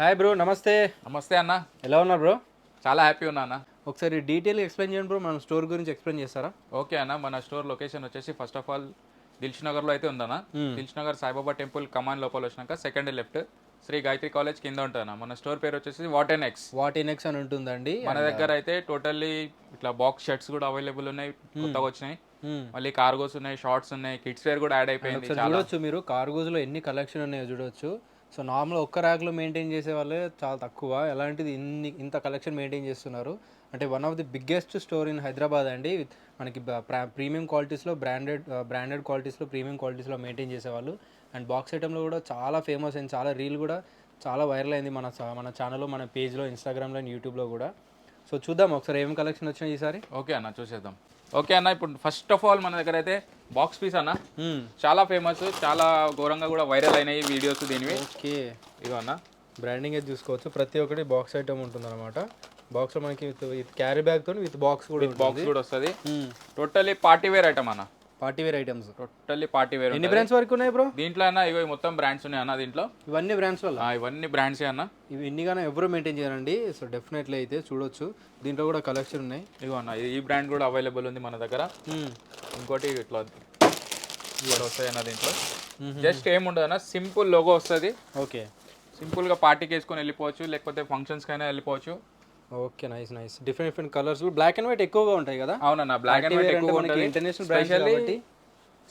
Hi bro నమస్తే. నమస్తే అన్న. ఎలా ఉన్నారు బ్రో చాలా హ్యాపీ ఉన్నా అన్న. ఒకసారి డీటెయిల్గా ఎక్స్ప్లెయిన్ చేయండి బ్రో మన స్టోర్ గురించి ఎక్స్ప్లెయిన్ చేస్తారా? ఓకే అన్న మన స్టోర్ లొకేషన్ వచ్చేసి ఫస్ట్ ఆఫ్ ఆల్ దిల్ష్ నగర్లో అయితే ఉందన్న. దిల్ష్ నగర్ సాయిబాబా టెంపుల్ కమాన్ లోపల వచ్చినాక second left Sri Gayatri college కింద ఉంటుంది మన స్టోర్ పేరు వచ్చేసి వాట్ అండ్ ఎక్స్ వాట్ ఇనెక్స్ అని ఉంటుందండి. మన దగ్గర అయితే టోటల్లీ ఇట్లా బాక్స్ షర్ట్స్ కూడా అవైలబుల్ ఉన్నాయి. కొత్తగా వచ్చినాయి. Hmm. మళ్ళీ కార్గోస్ ఉన్నాయి షార్ట్స్ ఉన్నాయి కిడ్స్ వేర్ కూడా యాడ్ అయిపోయింది చూడొచ్చు మీరు కార్గోస్లో ఎన్ని కలెక్షన్ ఉన్నాయో చూడొచ్చు. సో నార్మల్ ఒక్క ర్యాక్లో మెయింటైన్ చేసే వాళ్ళే చాలా తక్కువ. ఎలాంటిది ఇన్ని ఇంత కలెక్షన్ మెయింటైన్ చేస్తున్నారు? అంటే one of the biggest store in Hyderabad అండి. మనకి ప్రీమియం క్వాలిటీస్లో బ్రాండెడ్ బ్రాండెడ్ క్వాలిటీస్లో ప్రీమియం క్వాలిటీస్లో మెయింటైన్ చేసేవాళ్ళు. అండ్ బాక్స్ ఐటెంలో కూడా చాలా ఫేమస్ అయింది చాలా రీల్ కూడా చాలా వైరల్ అయింది మన మన ఛానల్లో మన పేజ్లో ఇన్స్టాగ్రామ్లో అండ్ యూట్యూబ్లో కూడా. సో చూద్దాం ఒకసారి ఏం కలెక్షన్ వచ్చినాయి ఈసారి? ఓకే అన్న చూసేద్దాం. ఓకే అన్న ఇప్పుడు ఫస్ట్ ఆఫ్ ఆల్ మన దగ్గర అయితే బాక్స్ పీస్ అన్న. Hmm. చాలా ఫేమస్ చాలా ఘోరంగా కూడా వైరల్ అయినాయి వీడియోస్ దీనివి. ఓకే. ఇగో అన్న. బ్రాండింగ్ అయితే చూసుకోవచ్చు. ప్రతి ఒక్కటి బాక్స్ ఐటమ్ ఉంటుంది అనమాట బాక్స్లో మనకి విత్ విత్ క్యారీ బ్యాగ్తో విత్ బాక్స్ కూడా బాక్స్ కూడా వస్తుంది. టోటల్లీ పార్టీ వేర్ ఐటమ్ అన్న. Party wear items. Totally party wear ఎన్ని బ్రాండ్స్ వరకు ఉన్నాయి బ్రో? దీంట్లో అన్న ఈ మొత్తం బ్రాండ్స్ ఉన్నాయి అన్న దీంట్లో. ఇవన్నీ బ్రాండ్స్ వల్ల? ఇవన్నీ బ్రాండ్స్ అన్న. ఇవి ఎన్నిగానో ఎవరు మెయింటైన్ చేయాలండి సో డెఫినెట్లీ అయితే చూడొచ్చు. దీంట్లో కూడా కలెక్షన్ ఉన్నాయి. ఇగో అన్న ఈ బ్రాండ్ కూడా అవైలబుల్ ఉంది మన దగ్గర. ఇంకోటి ఇట్లా ఇక్కడ వస్తాయి అన్న దీంట్లో. జస్ట్ ఏముండదు అన్న సింపుల్ లోగో వస్తుంది. ఓకే సింపుల్గా పార్టీకి వేసుకొని వెళ్ళిపోవచ్చు లేకపోతే ఫంక్షన్స్ కైనా వెళ్ళిపోవచ్చు. Okay nice nice. Different different colours black and white ఎక్కువగా ఉంటాయి కదా? అవునన్న బ్లాక్ అండ్ వైట్ ఎక్కువ ఉంటుంది. ఇంటర్నేషనల్ స్పెషల్లీ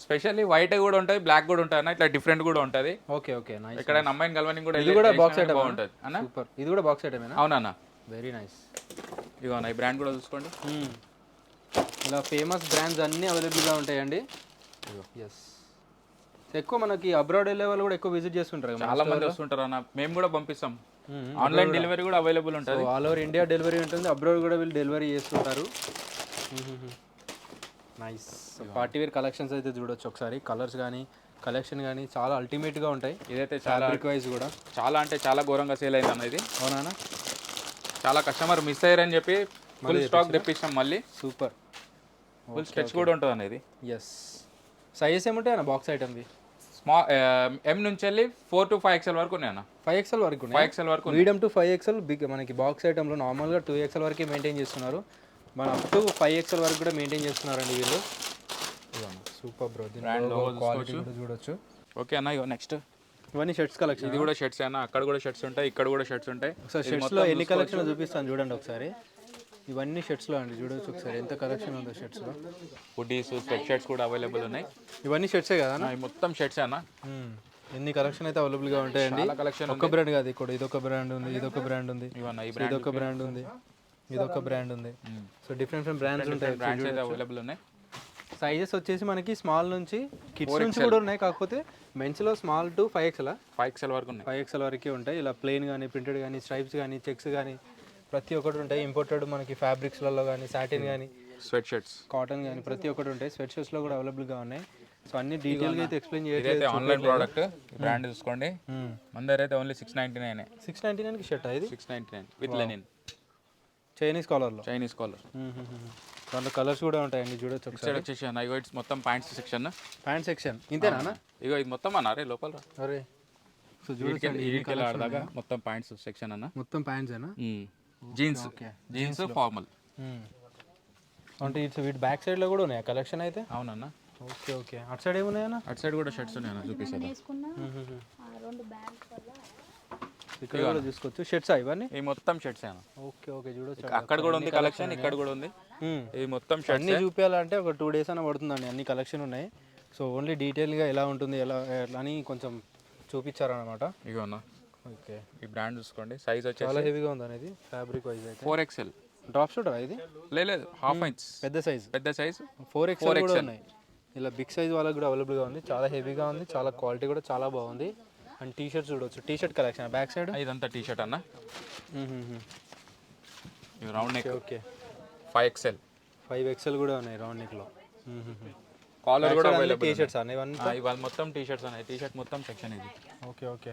స్పెషల్లీ వైట్ కూడా ఉంటుంది బ్లాక్ కూడా ఉంటుంది అన్న ఇట్లా డిఫరెంట్ కూడా ఉంటుంది. ఓకే ఓకే నైస్ ఇక్కడ అమ్మాయిని కలవని కూడా ఇది కూడా బాక్స్ ఐటమ్ బాగుంటుంది. అన్న? సూపర్ ఇది కూడా బాక్స్ ఐటమేనా అవునన్న. వెరీ నైస్ ఇగో అన్న ఈ బ్రాండ్ కూడా చూసుకోండి. ఇలా ఫేమస్ బ్రాండ్స్ అన్నీ అవైలబుల్గా ఉంటాయండి. ఎస్ ఎక్కువ మనకి అబ్రాడ్ వెళ్ళే వాళ్ళు కూడా ఎక్కువ విజిట్ చేస్తుంటారు కదా చాలా మంది వస్తుంటారు అన్న. మేము కూడా పంపిస్తాం. ఆన్లైన్ డెలివరీ కూడా అవైలబుల్ ఉంటుంది. ఆల్ ఓవర్ ఇండియా డెలివరీ ఉంటుంది. అబ్రాడ్ కూడా వీళ్ళు డెలివరీ చేస్తుంటారు. నైస్ పార్టీ వేర్ కలెక్షన్స్ అయితే చూడొచ్చు ఒకసారి. కలర్స్ కానీ కలెక్షన్ కానీ చాలా అల్టిమేట్గా ఉంటాయి. ఇదైతే చాలా వైజ్ కూడా. చాలా అంటే చాలా ఘోరంగా సేల్ అయింది అన్న ఇది. అవునా చాలా కస్టమర్ మిస్ అయ్యారని చెప్పి ఫుల్ స్టాక్ తెప్పించాం మళ్ళీ. సూపర్ ఫుల్ స్కెచ్ కూడా ఉంటుంది అన్న ఇది. ఎస్ సైజెస్ ఏముంటాయి అన్న బాక్స్ ఐటమ్వి స్మాల్ ఎం నుంచి వెళ్ళి ఫోర్ టు ఫైవ్ ఎక్స్ఎల్ వరకు ఉన్నాయి అన్న ఫైవ్ ఎక్స్ఎల్ వరకు ఫైవ్ ఎక్స్ఎల్ వరకు. Medium to five XL big మనకి బాక్స్ ఐటెంలో నార్మల్గా టూ ఎక్స్ఎల్ వరకే మెయింటైన్ చేస్తున్నారు. మన అప్ టు ఫైవ్ ఎక్స్ఎల్ వరకు కూడా మెయింటైన్ చేస్తున్నారండి వీళ్ళు. సూపర్ బ్రో క్వాలిటీ చూడొచ్చు. ఓకే అన్న ఇగో నెక్స్ట్ ఇవన్నీ షర్ట్స్ కలెక్షన్ ఇది కూడా షర్ట్స్ అన్న అక్కడ కూడా షర్ట్స్ ఉంటాయి ఇక్కడ కూడా షర్ట్స్ ఉంటాయి. ఒకసారి షర్ట్స్లో ఎన్ని కలెక్షన్ చూపిస్తాను చూడండి ఒకసారి. ఇవన్నీ షర్ట్స్లో అండి చూడొచ్చు ఒకసారి. ఎంత కలెక్షన్ ఉందో షర్ట్స్లో. హుడీస్ స్వెట్ షర్ట్స్ కూడా అవైలబుల్ ఉన్నాయి. ఇవన్నీ షర్ట్సే కదా మొత్తం షర్ట్స్ అన్న. ఎన్ని కలెక్షన్ అయితే అవైలబుల్గా ఉంటాయండి? కలెక్షన్ ఒక బ్రాండ్ కాదు ఇక్కడ. ఇదొక బ్రాండ్ ఉంది ఇదొక బ్రాండ్ ఉంది. ఇదొక బ్రాండ్ ఉంది ఇదొక బ్రాండ్ ఉంది. సో డిఫరెంట్ డిఫరెంట్ బ్రాండ్స్ ఉంటాయి బ్రాండ్స్ అయితే అవైలబుల్ ఉన్నాయి. సైజెస్ వచ్చేసి మనకి స్మాల్ నుంచి కిడ్స్ నుంచి కూడా ఉన్నాయి. కాకపోతే మెన్స్లో small to five XL five XL వరకు ఉన్నాయి. ఫైవ్ ఎక్స్ఎల్ వరకే ఉంటాయి. ఇలా ప్లెయిన్ కానీ ప్రింటెడ్ కానీ స్ట్రైప్స్ కానీ చెక్స్ కానీ ప్రతి ఒక్కటి ఉంటాయి. ఇంపోర్టెడ్ మనకి ఫ్యాబ్రిక్స్లలో కానీ సాటిన్ కానీ స్వెట్ షర్ట్స్ కాటన్ కానీ ప్రతి ఒక్కటి ఉంటాయి. స్వెట్ షర్ట్స్లో కూడా అవైలబుల్గా ఉన్నాయి. సో అన్ని డీటెయిల్గా అయితే ఎక్స్ప్లెయిన్ చేయట్లేదు. ఇదైతే ఆన్లైన్ ప్రోడక్ట్ బ్రాండ్ చూసుకోండి. మన దగ్గర అయితే only six ninety nine six ninety నైన్కి షర్ట్ ఇది six ninety nine with linen Chinese కాలర్లో Chinese collar దాంట్లో కలర్స్ కూడా ఉంటాయండి. చూడొచ్చు ఒకసారి. అన్న ఇగో ఇట్స్ మొత్తం ప్యాంట్స్ సెక్షన్ ప్యాంట్ సెక్షన్ ఇంతేనా ఇగో ఇది మొత్తం అన్న అరే లోపల. అరే. సో ఆడదాకా మొత్తం ప్యాంట్స్ సెక్షన్ అన్న. మొత్తం ప్యాంట్సేనా జీన్స్ జీన్స్ ఫార్మల్ అంటే ఇట్స్ వీటి బ్యాక్ సైడ్లో కూడా ఉన్నాయి? కలెక్షన్ అయితే? అవునన్న. ఓకే ఓకే అటు సైడ్ ఏమున్నాయన్నా? అటు సైడ్ కూడా షర్ట్స్ ఉన్నాయి అన్న చూపిస్తాను తీసుకున్నా ఆ రెండు బ్యాగ్స్ వల్ల ఇక్కడ కూడా చూసుకోవచ్చు. షర్ట్స్ ఇవన్నీ? ఈ మొత్తం షర్ట్స్ అన్న ఓకే ఓకే చూడొచ్చు అక్కడ కూడా ఉంది కలెక్షన్ ఇక్కడ కూడా ఉంది. మ్మ్. ఇది మొత్తం షర్ట్స్ అన్నీ చూపించాలంటే ఒక టూ డేస్ అన్న పడుతుందండి అన్ని కలెక్షన్ ఉన్నాయి. సో ఓన్లీ డీటెయిల్గా ఎలా ఉంటుంది ఎలా అని కొంచెం చూపించారనమాట అన్న. ఓకే. ఈ బ్రాండ్ చూసుకోండి. సైజ్ వచ్చేసి చాలా హెవీగా ఉంది అనేది ఫ్యాబ్రిక్ వైజ్ అయితే. ఫోర్ ఎక్స్ఎల్ డ్రాప్ షూటరా ఇది? లేదు హాఫ్ ఇంచ్ పెద్ద సైజ్ పెద్ద సైజ్ ఫోర్ ఎక్స్ఎల్ కూడా ఉన్నాయి. ఇలా బిగ్ సైజ్ వాళ్ళకి కూడా అవైలబుల్గా ఉంది. చాలా హెవీగా ఉంది. చాలా క్వాలిటీ కూడా చాలా బాగుంది. అండ్ టీ షర్ట్స్ చూడవచ్చు T shirt collection back side ఇదంతా టీ షర్ట్ అన్న round neck okay five XL five XL కూడా ఉన్నాయి రౌండ్ నెక్లో కాలర్ కూడా అవైలబుల్ టీ షర్ట్స్ అన్న? ఇవన్నీ ఇవాళ మొత్తం టీ షర్ట్స్ ఉన్నాయి టీ షర్ట్ మొత్తం సెక్షన్ ఇది. ఓకే ఓకే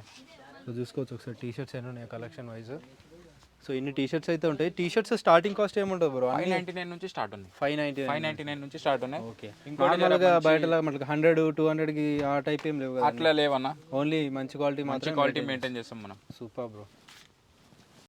సో చూసుకోవచ్చు ఒకసారి. టీ షర్ట్స్ ఎన్ని ఉన్నాయి కలెక్షన్ వైజ్ సో ఇన్ని టీ షర్ట్స్ అయితే ఉంటాయి. టీ షర్ట్స్ స్టార్టింగ్ కాస్ట్ ఏముంటుంది బ్రో ఫైవ్ నైన్టీ నైన్ నుంచి స్టార్ట్ ఉంది. Five ninety five ninety nine నుంచి స్టార్ట్ ఉన్నాయి. ఓకే ఇంకోటి నార్మల్గా బయట మనకి హండ్రెడ్ టూ హండ్రెడ్కి ఆ టైప్ ఏం లేవు అట్లా లేవన్నా. ఓన్లీ మంచి క్వాలిటీ మంచి క్వాలిటీ మెయింటైన్ చేస్తాం. మనం. Super bro